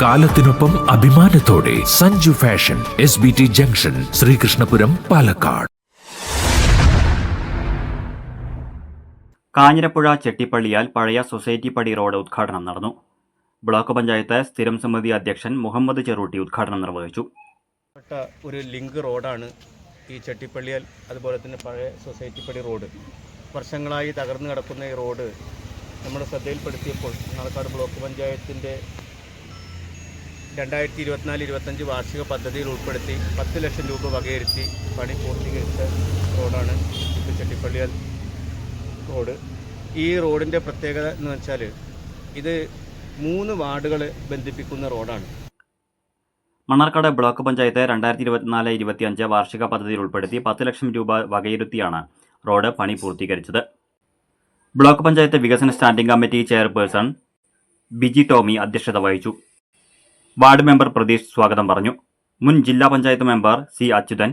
കാലത്തിനൊപ്പം അഭിമാനത്തോടെ Sanju fashion S B T junction Sreekrishnapuram Palakkad. Kanjirapuzha ചെട്ടിപ്പള്ളിയാൽ പഴയ society പടി road ഉദ്ഘാടനം നടന്നു. ബ്ലോക്ക് പഞ്ചായത്ത് സ്ഥിരം സമിതി അധ്യക്ഷൻ മുഹമ്മദ് ചെറൂട്ടി ഉദ്ഘാടനം നിർവഹിച്ചു. ഒരു ലിങ്ക് റോഡാണ് ഈ ചെട്ടിപ്പള്ളിയാൽ അതുപോലെ തന്നെ പഴയ സൊസൈറ്റി പടി റോഡ്. വർഷങ്ങളായി തകർന്നു കിടക്കുന്ന ഈ റോഡ് നമ്മുടെ ശ്രദ്ധയിൽപ്പെടുത്തിയപ്പോൾ പാലക്കാട് ബ്ലോക്ക് പഞ്ചായത്തിന്റെ രണ്ടായിരത്തി ഇരുപത്തിനാല് ഇരുപത്തഞ്ച് വാർഷിക പദ്ധതിയിൽ ഉൾപ്പെടുത്തി പത്ത് ലക്ഷം രൂപ വകയിരുത്തി പണി പൂർത്തീകരിച്ച റോഡാണ് ഇപ്പോൾ ചെട്ടിപ്പള്ളിയാൽ റോഡ്. ഈ റോഡിന്റെ പ്രത്യേകത എന്ന് വെച്ചാൽ ഇത് മൂന്ന് വാർഡുകൾ ബന്ധിപ്പിക്കുന്ന റോഡാണ്. മണ്ണാർക്കാട് ബ്ലോക്ക് പഞ്ചായത്ത് രണ്ടായിരത്തി ഇരുപത്തിനാല് ഇരുപത്തിയഞ്ച് വാർഷിക പദ്ധതിയിൽ ഉൾപ്പെടുത്തി പത്ത് ലക്ഷം രൂപ വകയിരുത്തിയാണ് റോഡ് പണി പൂർത്തീകരിച്ചത്. ബ്ലോക്ക് പഞ്ചായത്ത് വികസന standing committee chairperson Biji Tomy അധ്യക്ഷത വഹിച്ചു. വാർഡ് മെമ്പർ പ്രതീഷ് സ്വാഗതം പറഞ്ഞു. മുൻ ജില്ലാ പഞ്ചായത്ത് മെമ്പർ സി അച്യുതൻ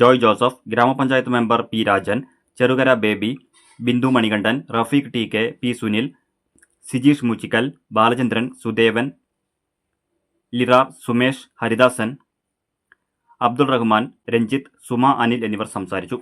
ജോയ് ജോസഫ് ഗ്രാമപഞ്ചായത്ത് member P Rajan Cherukara Baby Bindu Manikandan Rafeeq T K P Sunil Sijeesh Muchikkal Balachandran Sudevan Lira Sumesh Haridasan Abdul Rahman Ranjith Suma Anil എന്നിവർ സംസാരിച്ചു.